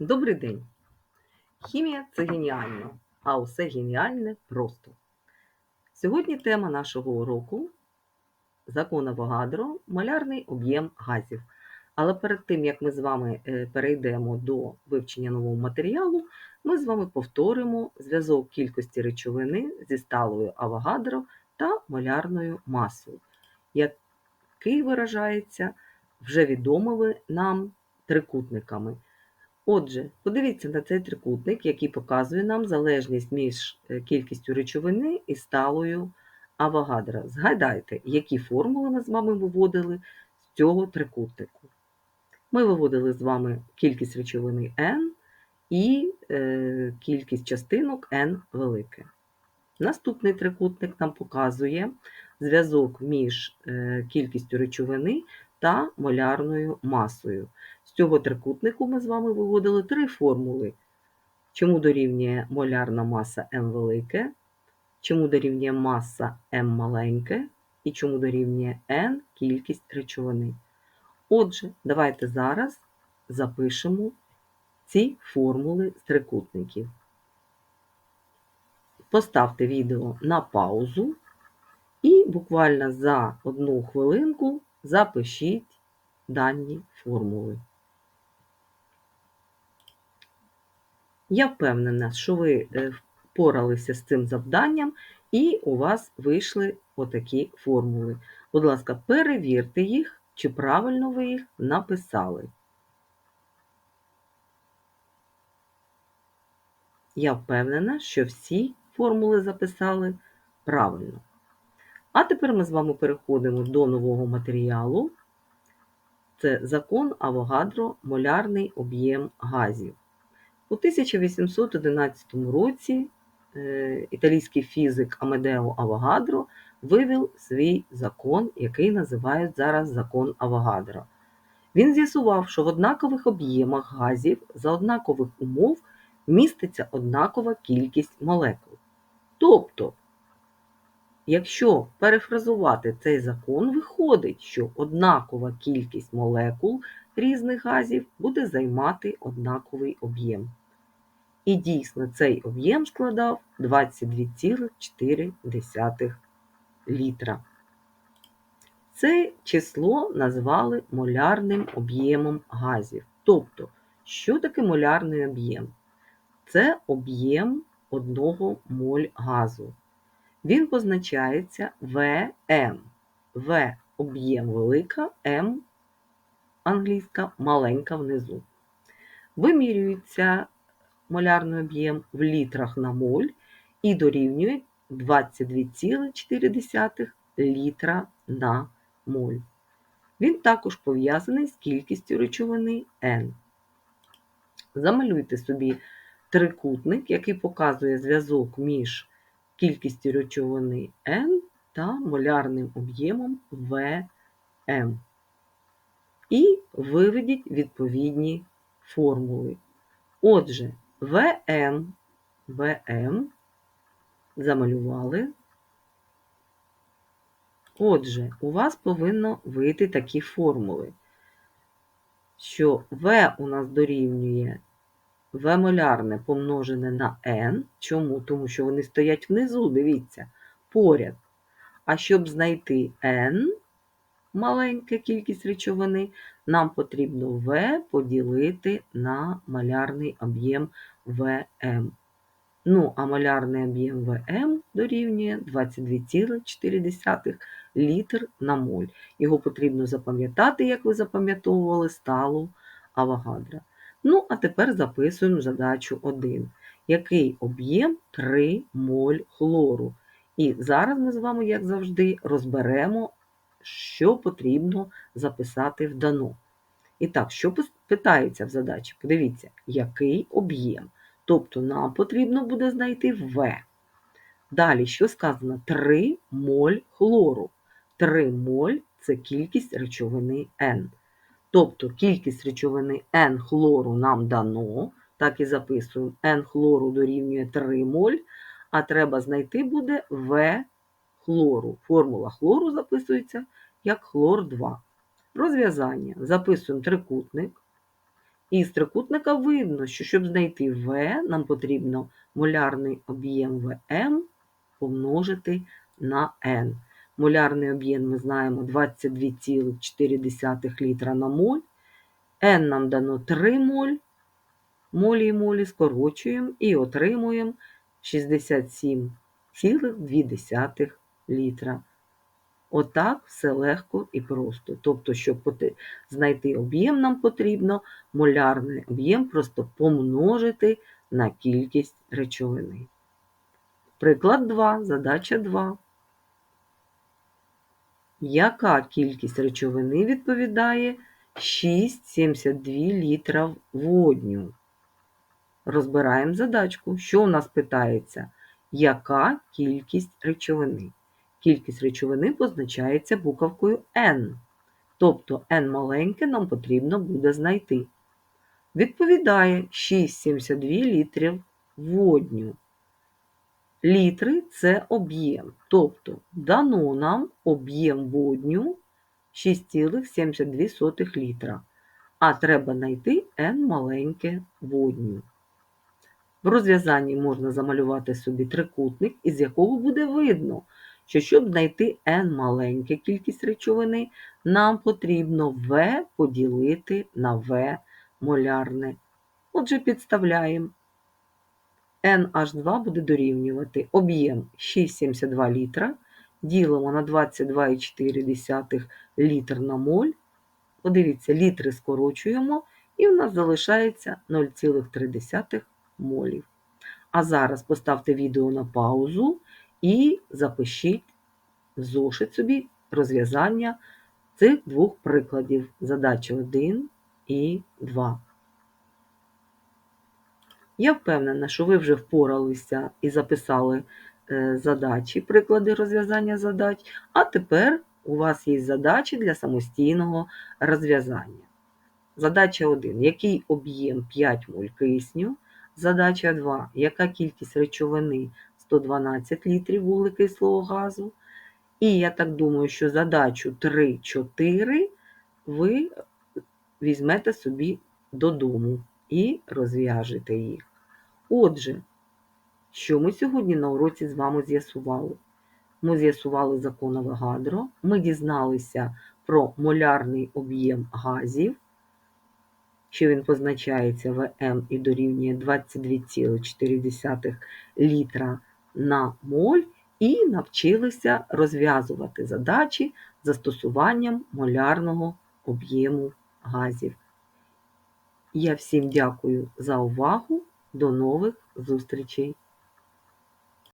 Добрий день! Хімія це геніально, а усе геніальне просто. Сьогодні тема нашого уроку закон Авогадро малярний об'єм газів. Але перед тим, як ми з вами е, перейдемо до вивчення нового матеріалу, ми з вами повторимо зв'язок кількості речовини зі сталою Авогадро та малярною масою, який виражається вже відомими нам трикутниками. Отже, подивіться на цей трикутник, який показує нам залежність між е, кількістю речовини і сталою Авогадро. Згадайте, які формули ми з вами виводили з цього трикутнику. Ми виводили з вами кількість речовини n і е, кількість частинок n велике. Наступний трикутник нам показує зв'язок між е, кількістю речовини та молярною масою. З цього трикутнику ми з вами виводили три формули. Чому дорівнює молярна маса М велике, чому дорівнює маса М маленьке і чому дорівнює N кількість речовини. Отже, давайте зараз запишемо ці формули з трикутників. Поставте відео на паузу і буквально за одну хвилинку запишіть дані формули. Я впевнена, що ви е, впоралися з цим завданням, і у вас вийшли отакі формули. Будь ласка, перевірте їх, чи правильно ви їх написали. Я впевнена, що всі формули записали правильно. А тепер ми з вами переходимо до нового матеріалу. Це закон Авогадро молярний об'єм газів. У 1811 році е, італійський фізик Амедео Авогадро вивів свій закон, який називають зараз закон Авогадро. Він з'ясував, що в однакових об'ємах газів за однакових умов міститься однакова кількість молекул. Тобто, якщо перефразувати цей закон, виходить, що однакова кількість молекул різних газів буде займати однаковий об'єм. І дійсно цей об'єм складав 22,4 літра. Це число назвали молярним об'ємом газів. Тобто, що таке молярний об'єм? Це об'єм одного моль газу. Він позначається ВМ. В об'єм велика, М англійська маленька внизу. Вимірюється молярний об'єм в літрах на моль і дорівнює 22,4 літра на моль. Він також пов'язаний з кількістю речовини N. Замалюйте собі трикутник, який показує зв'язок між кількістю речовини N та молярним об'ємом Vm. І виведіть відповідні формули. Отже, ВМ, ВМ замалювали. Отже, у вас повинно вийти такі формули, що В у нас дорівнює В молярне помножене на N. Чому? Тому що вони стоять внизу, дивіться, поряд. А щоб знайти N, маленька кількість речовини, нам потрібно В поділити на малярний об'єм ВМ. Ну, а малярний об'єм ВМ дорівнює 22,4 літр на моль. Його потрібно запам'ятати, як ви запам'ятовували сталу Авогадро. Ну, а тепер записуємо задачу 1. Який об'єм 3 моль хлору? І зараз ми з вами, як завжди, розберемо, що потрібно записати в дано. І так, що питається в задачі? Подивіться, який об'єм? Тобто нам потрібно буде знайти В. Далі, що сказано? 3 моль хлору. 3 моль це кількість речовини N. Тобто кількість речовини N хлору нам дано, так і записуємо, N хлору дорівнює 3 моль, а треба знайти буде В хлору. Формула хлору записується як хлор 2. Розв'язання. Записуємо трикутник. І з трикутника видно, що щоб знайти В, нам потрібно молярний об'єм ВМ помножити на N. Молярний об'єм ми знаємо 22,4 літра на моль. N нам дано 3 моль. Молі і молі скорочуємо і отримуємо 67,2 літра. Отак все легко і просто. Тобто, щоб знайти об'єм, нам потрібно молярний об'єм просто помножити на кількість речовини. Приклад 2, задача 2. Яка кількість речовини відповідає 6,72 літра водню? Розбираємо задачку. Що у нас питається? Яка кількість речовини? Кількість речовини позначається буковкою N. Тобто N маленьке нам потрібно буде знайти. Відповідає 6,72 літрів водню. Літри це об'єм. Тобто дано нам об'єм водню 6,72 літра. А треба знайти N маленьке водню. В розв'язанні можна замалювати собі трикутник, із якого буде видно, що щоб знайти n маленьке кількість речовини, нам потрібно V поділити на V молярне. Отже, підставляємо. NH2 буде дорівнювати об'єм 6,72 літра, ділимо на 22,4 літр на моль. Подивіться, літри скорочуємо, і в нас залишається 0,3 молів. А зараз поставте відео на паузу і запишіть в зошит собі розв'язання цих двох прикладів. Задача 1 і 2. Я впевнена, що ви вже впоралися і записали е, задачі, приклади розв'язання задач, а тепер у вас є задачі для самостійного розв'язання. Задача 1. Який об'єм 5 моль кисню? Задача 2. Яка кількість речовини 112 літрів вуглекислого газу? І я так думаю, що задачу 3-4 ви візьмете собі додому і розв'яжете їх. Отже, що ми сьогодні на уроці з вами з'ясували? Ми з'ясували закон Авогадро, ми дізналися про молярний об'єм газів, що він позначається ВМ і дорівнює 22,4 літра на моль, і навчилися розв'язувати задачі застосуванням молярного об'єму газів. Я всім дякую за увагу. До нових зустрічей!